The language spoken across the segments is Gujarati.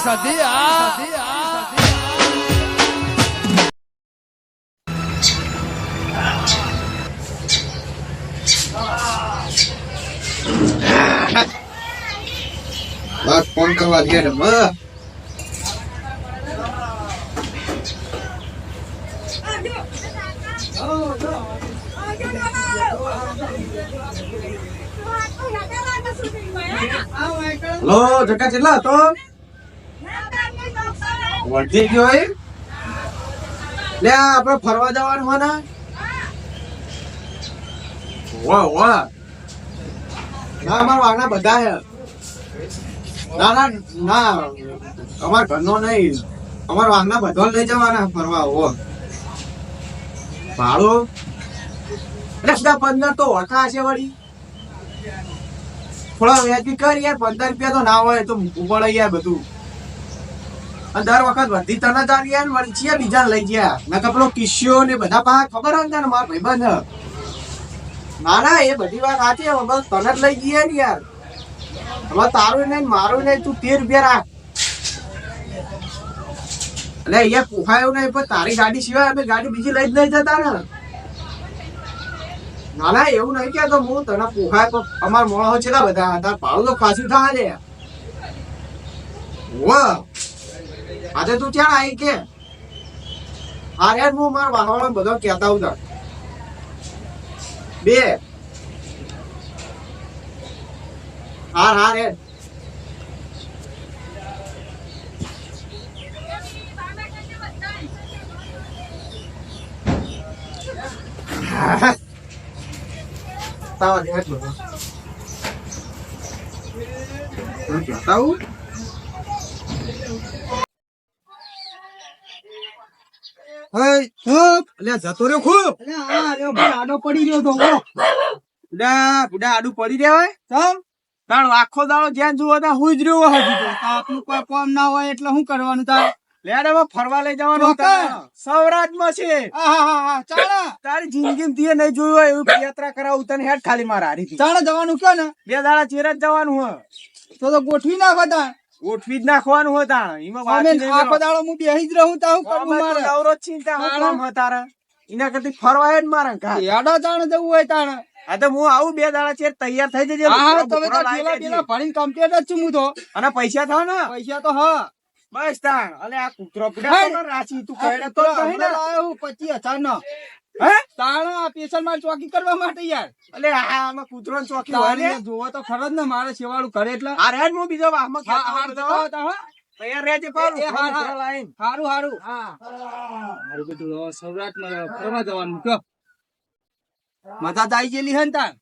સધી આ બસ ફોન કરવા દે ને માં હલો જકા કેટલા હતો વળતી ગયો એ. લે, આપણે ફરવા જવાનું હોય ને? વાહ વાહ. ના, અમારા વાગના બધા ના ના ના, અમાર ઘરનો નહીં. અમારા વાગના બધો લઈ જવાના ફરવા, હો. ભાડું? સીધા પંદર તો ઓછા હશે વળી. થોડા વ્યાજબી કર યાર, પંદર રૂપિયા તો ના હોય, તો ઉપડે યાર બધું. દર વખત વધી તને આવી યાર વળી છીએ બીજા લઈ ગયા. ના કપડો કિસ્યો ને બધા પા ખબર હોય ને મારા ભાઈબંધ. ના ના, એ બધી વાત સાચી બસ તને જ લઈ ગયા ને યાર. હવે તારું નહીં મારું નહીં, તું તેર રૂપિયા રાખ. એટલે અહીંયા પોહાયું નહીં, પણ તારી ગાડી સિવાય અમે ગાડી બીજી લઈ જ નહીં જતા ને. ના ના, એવું નહીં કહેતો હું, તને પોહાય તો અમાર મોણો છે બધા, તાર ભાડું તો ખાસું થાય છે. વાહ આજે તું ક્યાં આવી કે? હા હું મારા વાહવાળા બધો કહેતા હું બે. હાર હાર, હેડ. તાવા દે, હેડ બધો હું કહેતા હું હે હપ જતો રહ્યો ખૂબ. આડો પડી રહ્યો તો બુડા બુડા આડું પડી રહ્યા હોય? ચમ આખો દાડો જ્યાં જુઓ ત્યાં હુઈ જ રહ્યો હજુ તો આપનું કોઈ કામ ના હોય એટલે શું કરવાનું તાર? લેડામાં ફરવા લઈ જવાનું. તારે. સૌરાષ્ટ્રમાં છે. તારી જિંદગી તે નહીં જોયું હોય એવું યાત્રા કરાવું તને હેઠ ખાલી મારા હારી ચાલે જવાનું કયો ને? બે દાડા ચેર જ જવાનું હોય. તો તો ગોઠવી નાખો તાણ ગોઠવી જ નાખવાનું હોય તાણ. એમાં વાત આખો દાડો હું બેહી જ રહું તા હું કરવું મારે નવરો ચિંતા શું કામ હતા એના કરતી ફરવા હેડ મારા કા એડો તાણ જવું હોય તાણ. હા તો હું આવું બે દાડા ચેર તૈયાર થઈ જજે. હા હા, તમે તો પેલા પેલા ભણીને કમ્પ્લીટ જ છું હું તો. અને પૈસા થા ને? પૈસા તો હા. બસ તાણ. અલે આ કૂતરો હે? પીડા રાચી તું આ કહેડે તો કહી ને. લાવ્યો હું પચીસ નો હે તાણ ચોકી કરવા માટે યાર. અલે આમાં કૂતરો ચોકી હોય ને જોવો તો ખરો ને મારે સેવાળું કરે એટલે. આ રેડ હું બીજો તૈયાર રહેજે. હારું હારું. હા. બધું સૌરાષ્ટ્રમાં ફરવા જવાનું મજા તો આવી ગયેલી હે ને તાર.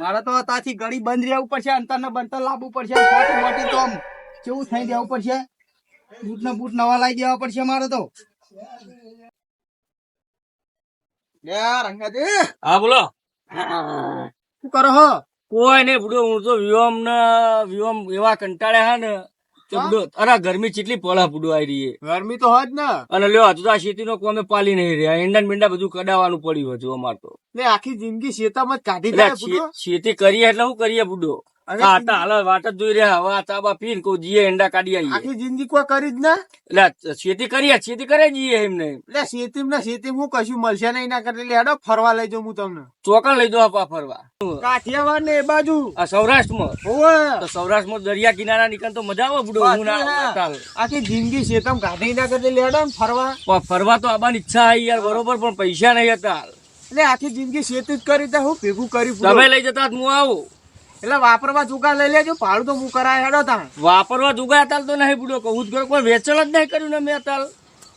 મારે તો ત્યાંથી ગળી બંધ રહેવું પડશે અંતર ને બંતર લાવવું પડશે. મોટી મોટી તો આમ કેવું થઈ દેવું પડશે? બૂટ ને બૂટ નવા લાવી દેવા પડશે મારે તો. હા બોલો. શું કરો હો? કોઈ નહીં બુડો હું તો વ્યોમ ને વ્યોમ એવા કંટાળ્યા હા ને અરે ગરમી ચેટલી પડા પૂડું આવી રહી ગરમી તો હોત ને. અને લ્યો હજુ તો આ ખેતીનો કોમે પાલી નહીં રહ્યા. ઈંડા ને બીંડા બધું કડાવવાનું પડ્યું હજુ અમાર તો. આખી જિંદગી શેતામાં જ કાઢી ખેતી કરીએ એટલે શું કરીએ બુડો અરે હાલ વાટ જ જોઈ રહ્યા. હવે આ ચાબા પીને કોઈ જીએ ઈંડા કાઢી આવીએ આખી જિંદગી કોઈ કરી જ ના? એટલે ખેતી કરીએ ખેતી કરે જઈએ એમને. એટલે શેતીમ ને શેતીમ હું કશું મળશે નહીં ના કરતી હેડો ફરવા લઈ જાઉં હું તમને. ચોકન લઈ દો આપા ફરવા. કાઠિયાવાડ ને એ બાજુ. આ સૌરાષ્ટ્રમાં. તો સૌરાષ્ટ્રમાં દરિયા કિનારા નીકળ તો મજા આવે બુડો હું ના આખી જિંદગી શેતમ કાઢી ના કરતી લેડો ને ફરવા. ફરવા તો આવવાની ઈચ્છા આવી યાર બરોબર પણ પૈસા નહીં હતા. એટલે આખી જિંદગી શેતી જ કરી હું ભેગું કરી. તમે લઈ જતા હું આવું. એટલે વાપરવા જુગા લઈ લેજો ભાડું તો હું કરાય હેડો તા વાપરવા જુગા અતાલ તો નહીં બુડો કહું જ કોઈ વેચણ જ નહીં કર્યું ને મેં અતાલ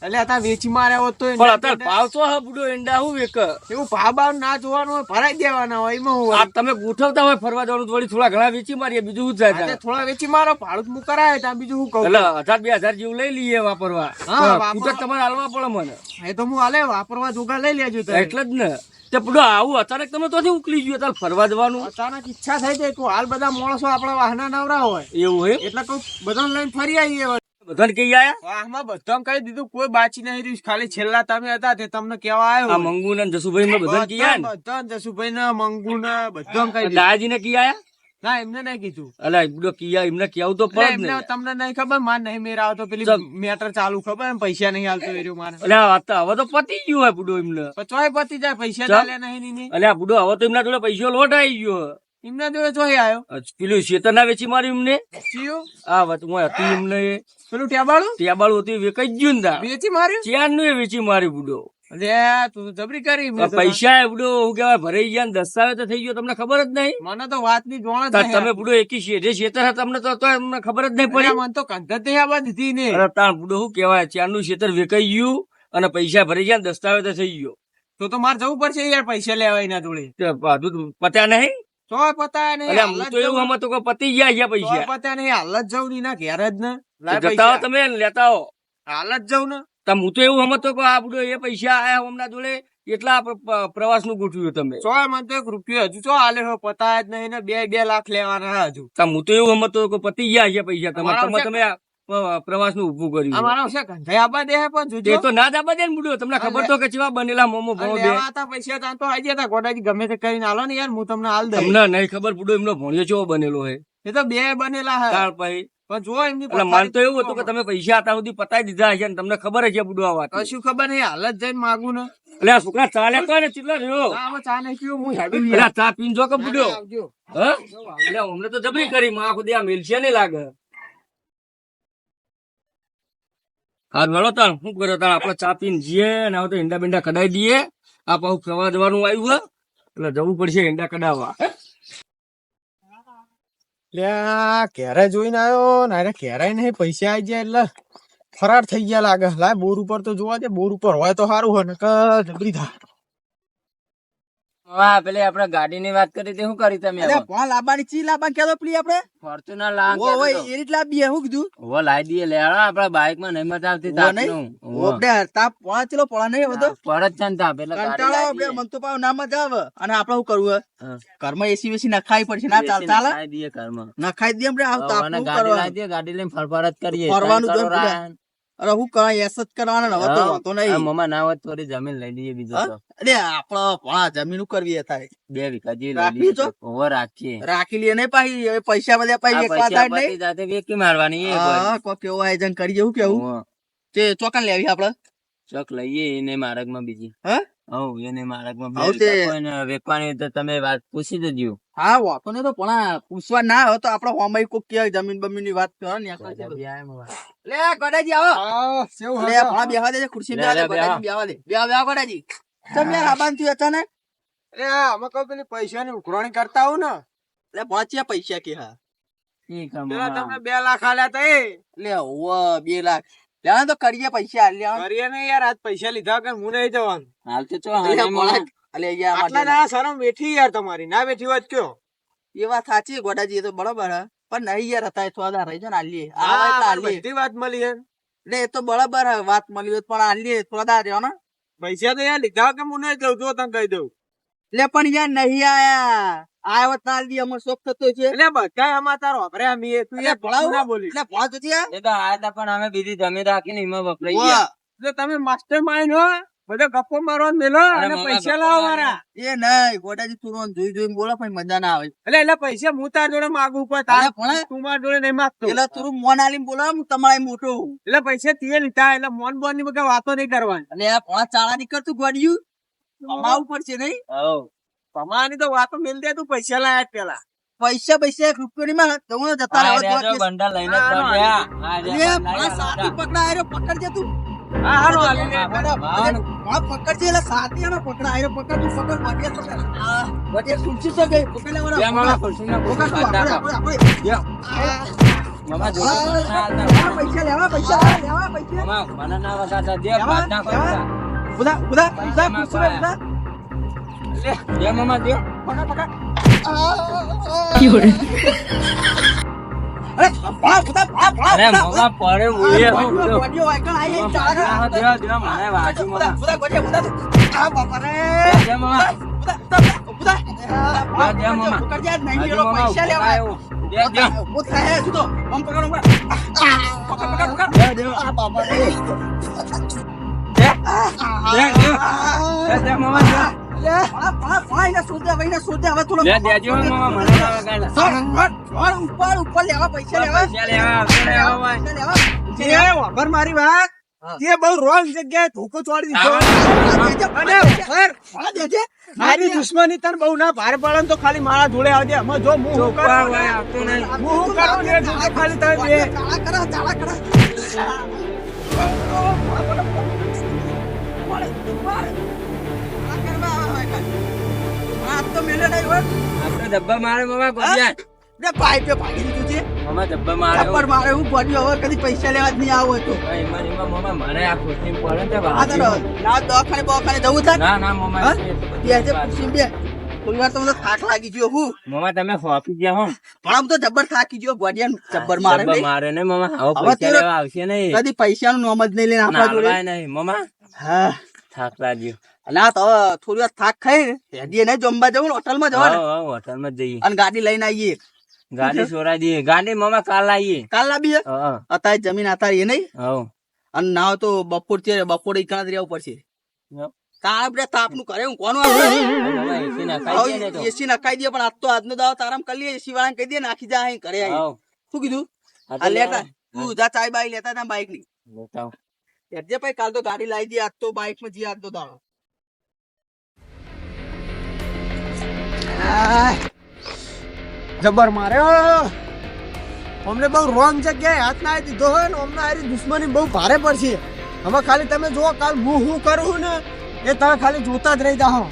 એટલે અત્યારે વેચી માર્યા હોત તો પણ અત્યારે ભાવ તો હા બુડો ઈંડા હું વેક? એવું ભાવ ભાવ ના જોવાનું હોય ભરાઈ દેવાના હોય એમાં હું આ તમે ગોઠવતા હોય ફરવા જવાનું વળી થોડા ઘણા વેચી મારીએ બીજું શું થાય થોડા વેચી મારો ભાડું હું કરાય તા બીજું હું કહું. એટલે હજાર બે હજાર જેવું લઈ લઈએ વાપરવા. હા, તમારે હાલવા પડે મને. એ તો હું હાલે વાપરવા જોગા લઈ લેજો. એટલે જ ને. તે પડો આવું અચાનક તમે તો ઉકલી ગયો તાર ફરવા જવાનું. અચાનક ઈચ્છા થઈ જાય તો હાલ બધા માણસો આપણા વાહના નવરા હોય. એવું હોય એટલે કહું બધાને લઈને ફરી આવીએ. બધાને કઈ આયા? આમાં બધાને કહી દીધું કોઈ બાચી નહીં રહ્યું. ખાલી છેલ્લા તમે હતા તે તમને કેવા આ આવ્યો મંગુ ને જસુભાઈ ને બધાને કી આયા ને? બધા જસુભાઈ ને મંગુ ને બધા કહી દાદાજી ને કી આયા? ના એમને નહીં કીધું. અલા બુડો કિયા એમને કેવું તો પડે ને. તમને નહીં ખબર? માર નહીં મેર આવતો. પેલી મેટર ચાલુ ખબર? એમ પૈસા નહીં હાલતો એ મારે. અલ્યા આ તો હવે તો પતી ગયું હોય બુડો એમને. પણ ચોય પતી જાય પૈસા. ચાલે. નહીં ની-. અલ્યા બુડો હવે તો એમના જોડે પૈસો લોટ આવી ગયો. એમના જોડે ચોય આવ્યો પેલું શેતર ના વેચી માર્યું એમને? આ વાત હું હતું એમને. પેલું ટેબાળું? ટેબાળું હતું વેચાઈ ગયું ને વેચી માર્યું? ચેનનું વેચી માર્યું બુડો. અરે તું જબરી કરી એમને આ તો. પૈસા એ હું કેવાય ભરાઈ ગયા દસ્તાવેજ તો થઈ ગયો તમને ખબર જ નહીં. મને તો વાતની જોણ જ તા નહીં. તમે બુડો એકી શેઠે શેતર તમને તો તો ખબર જ નહીં પડી. મને તો કંધર જ નહીં દીધી ને. અરે તાણ બુડો શું કેવાય ચારનું શેતર વેચાઈ ગયું અને પૈસા ભરાઈ ગયા દસ્તાવેજ થઈ ગયો. તો તો મારે જવું પડશે યાર પૈસા લેવા એના જોડે. તે પત્યા નહીં? તો પતા નહીં તો એવું. હમ તો પતી ગયા છે પૈસા. પતા નહીં હાલ જ જવું નહીં ના ઘેર જ ને. જતા તમે લેતા હો. હાલ જ જવું ને. તમ હું તો એવું સમજતો કે આ બધું એ પૈસા આયા હમણાં જોડે એટલા પ્રવાસનું ગોઠવ્યું તમે. ચોય મને તો એક રૂપિયો હજુ ચો હાલે હો પતા જ નહીં ને બે બે લાખ લેવાના હજુ. તમ હું તો એવું સમજતો કે પતી ગયા છે પૈસા તમારે તમે પ્રવાસનું ઉભું કર્યું અમારા છે કંધાઈ આબા દે પણ જોજો. એ તો ના દાબા દે ને બુડ્યો તમને ખબર તો કે ચેવા બનેલા મોમો ભણો દે આતા પૈસા તાં તો આઈ ગયા ગોડાજી ગમે તે કરીને આલો ને યાર હું તમને હાલ દઈ તમને નહીં ખબર બુડો એમનો ભણ્યો ચેવો બનેલો હે. એ તો બે બનેલા હે. તાર પછી માન તો એવું હતું કે તમે પૈસા આતા સુધી પતાઈ દીધા હશે તમને ખબર જ છે વાત. કશું ખબર નહીં હાલ જઈને માગું ને. એટલે છોકરા ચાલે તો ને ચીટલા રહ્યો ચા હું પીને જો કે બુડો હા? એટલે અમને તો જબરી કરી માં આ મિલશે નહીં લાગે. હા મેળો તાર શું કર્યો તાર આપડે ચા પીને જઈએ ને હવે તો ઈંડા બીંડા કડાઈ દઈએ. આ પાછું ફરવા જવાનું આવ્યું હે. એટલે જવું પડશે ઈંડા કડાવવા લ્યા ઘેરે જોઈને આવ્યો? ને અરે ઘેરે નહીં, પૈસા આવી ગયા એટલે ફરાર થઈ ગયા લાગે. લાય, બોર ઉપર તો જોવા દે, બોર ઉપર હોય તો સારું હોય ને કે જબરી થાય હા પેલે આપડે ગાડી ની વાત કરી તે શું કરી તમે ફોન લાવવાની ચી લાવવાની કેતો પેલી આપડે ફોર્ચ્યુનર લાવ એ રીત લાવીએ શું કીધું? ઓ લાવી દઈએ લે આપડા બાઈકમાં નહીં મજા આવતી તાપ નહીં? ઓ તાપ પોણા ચલો પોણા નહીં બધો? તો પરત છે તાપ એટલે કંટાળો બે મન તો પાવ ના મજા આવે. અને આપણે શું કરવું કર્મ એસી વેસી નખાવી પડશે. ના ચાલ ચાલે ખાઈ દઈએ ઘરમાં. નખાઈ દઈએ આપણે આ તાપ ગાડી લાવી દઈએ ગાડી લઈને ફરફર જ કરીએ. ફરવાનું જ. અરે હું કરાય એસ જ કરવાના હવે તો વાંધો નહીં. મમ્મા ના હોત થોડી જમીન લઈ લઈએ બીજો તો. અરે આપડે પણ જમીન કરવી થાય. બે વીઘા જેવી લઈએ ઓવર રાખીએ. રાખી લઈએ નહીં પાછી હવે પૈસા બધા પાછી એક વાત નહીં. જાતે વેકી મારવાની હા કોઈ કેવું આયોજન કરીએ હું કેવું. તે ચોકન લેવી આપડે? ચોક લઈએ એને માર્ગમાં બીજી. હા? હવ એને માર્ગમાં બે હવ તે- વીઘા કોઈને વેચવાની હોય તો તમે વાત પૂછી દેજો. હા વાતો ને તો પણ પૂછવા ના હોય તો આપડે હોમાઈ કોક કે જમીન બમીનની વાત કરો ને લે ગોડાજી આવો. લે ભણા બેહવા દે ખુરશી બેહવા દે ગોડાજી બેહવા દે. બેહવા બેહવા ગોડાજી. તમે યાર આબાન થયું અચાનક? અરે અમે કહું પેલી પૈસા ની ઉઘરાણી કરતા આવું ને. એટલે પહોંચ્યા પૈસા કે હા. તમે બે લાખ આલ્યા તા લે બે લાખ. લેવા તો કરીએ પૈસા લે કરીએ ને યાર આજ પૈસા લીધા કે હું નહીં જવાનું. હાલ તો ચો હાલે યાર આટલા શરમ બેઠી યાર તમારી. ના બેઠી વાત કયો? એ વાત સાચી ગોડાજી એ તો બરોબર હે પણ નહીં યાર હતા થોડા દાડા રહી જાય ને તો બધી વાત મળી એમ એટલે એ તો બરાબર હે, વાત મળી પણ આલીએ થોડા ને પૈસા તો યાર લીધા કે હું નહીં દઉં જો તને કહી દઉં. લે પણ યાર નહીં આયા. આયો તાલ દી અમર શોખ થતો છે. એટલે બધા અમાર તારો વાપરે આમ એ તું યાર ભણાવો. ના બોલી. એટલે ભણા તો છે એ તો આયા તા પણ અમે બીજી જમી રાખીને એમાં વપરાઈ ગયા. એટલે તમે માસ્ટર માઇન્ડ હો બધો ગપ્પો મારવા મેલો અને પૈસા લાવો મારા. એ નહીં ગોડાજી તું રોન જોઈ જોઈને બોલો પણ મજા ના આવે. એટલે એટલે પૈસા હું તાર જોડે માગું પણ તારે પણ તું મારા જોડે નહીં માગતો. એટલે તું મોન આલીને બોલો હું તમારે મોટો. એટલે પૈસા તે લીધા એટલે મોન બોનની બધા વાતો નહીં કરવાની. અને આ ભણા ચાળા નીકળતું ગોડિયું. કમાવું પડશે નહીં? કમાવાની તો વાતો મેલ દે તું પૈસા લાયા પેલા. પૈસા પૈસા એક રૂપિયો ની માં તો હું જતા રહ્યો રહો રહ્યા લઈને સાથી પકડા પકડજે તું. હા હારું પકડજે એટલે સાથી પકડા આયરો પકડ તું પકડ તો ગઈ મામા મામા. લેવા પૈસા લેવા પૈસા લેવા, પૈસા. મામા મને ના વગાડતા. દે, બાદ નાખો લેવા. બધા. ઉધા ઉધા ઉધા પૈસામાં ખુરશી પાયા. ઉધા દે મામા દે. પકડ પકડ અરે ભણા ઉધા ભણા ભણા અરે મામા પડે ઉઈએ હું ઉધા તો. ગોડિયો વાયકણ આઈ આઈ ચાળા દે, દે, મને વાગ્યું મામા. ઉધા ગોડિયો ઉધા આ બાપા રે દે મામા. ઉધા ઉધા ઉધા દે, દે મામા. પકડ જા નહીં એલો પૈસા લેવા દે, દે. ઊભો થાય જુદો આમ પકડ પકડ પકડ પકડ પકડ દે, દે. આ બાપા રે મારી વાત તે બહુ રોંગ જગ્યાએ ધોકો ચોડી દીધો અને વગર દેજે. મારી દુશ્મની તને બહુ ના ભારે પડે તો ખાલી મારા ધૂળે આવજે અમે જો હું કરું કરું ખાલી બે કરો, કરો. નહીં હોય. આપણે ડબ્બા મારે મામા ગોડિયા. બે પાઇપે ભાગી દીધું છે. મામા ડબ્બા મારે પર મારે હું પડ્યું હવે કદી પૈસા લેવા જ નહીં આવું તો. એમાં એમાં મામા મને આ ખુશી પડે ને આ તારો ના દવાખાને બવાખાને જવું થાય ના ના મામા હા? એ તો બધી બે છે વાત. બે. થોડી તો મને થાક લાગી ગયો હું. મામા તમે હોપી ગયા હો. પણ આમ તો જબર થાકી ગયો ગોડિયાન જબર મારે મારે ને મામા. હવે હવે પૈસા લેવા આવશે નહીં. કદી પૈસાનું નોમ જ નહીં લઈને આપણા જોડે. નહીં મામા. હા. થાક લાગ્યો. ના તો થોડી વાર થાક ખાઈ હેડીએ નહીં જમવા જવું ને હોટલમાં જવાનું. હોટલમાં જઈએ. અને ગાડી લઈને આવીએ. ગાડી સોરા દઈએ. ગાડી મામા કાલ આવીએ. કાલ લાવીએ અત્યારે જમીન એ નહીં? અને ના તો બપોર છે બપોરે ઈકણા રહેવું પડશે. તારા આપણે તાપનું કરે હું કોનું એસી નાખાઈ ને દે પણ આજ તો આજનો દાવો તારામ કરી લઈએ એસી વાળા કહી દે નાખી જા અહીં ઘરે શું કીધું? આ લેતા તું જા ચાય બાઈ લેતા તા બાઈકની લેતા એટલે ભાઈ કાલ તો ગાડી લાવી દે આજ તો બાઈકમાં જી આજ તો દાડો જબર માર્યો અમને બહુ રોંગ જગ્યાએ હાથ ના દીધો હોય ને, અમને આ દુશ્મની બહુ ભારે પડશે. હવે ખાલી તમે જુઓ, કાલ હું હું કરું ને, એ તમે ખાલી જોતા જ રહી જાઓ.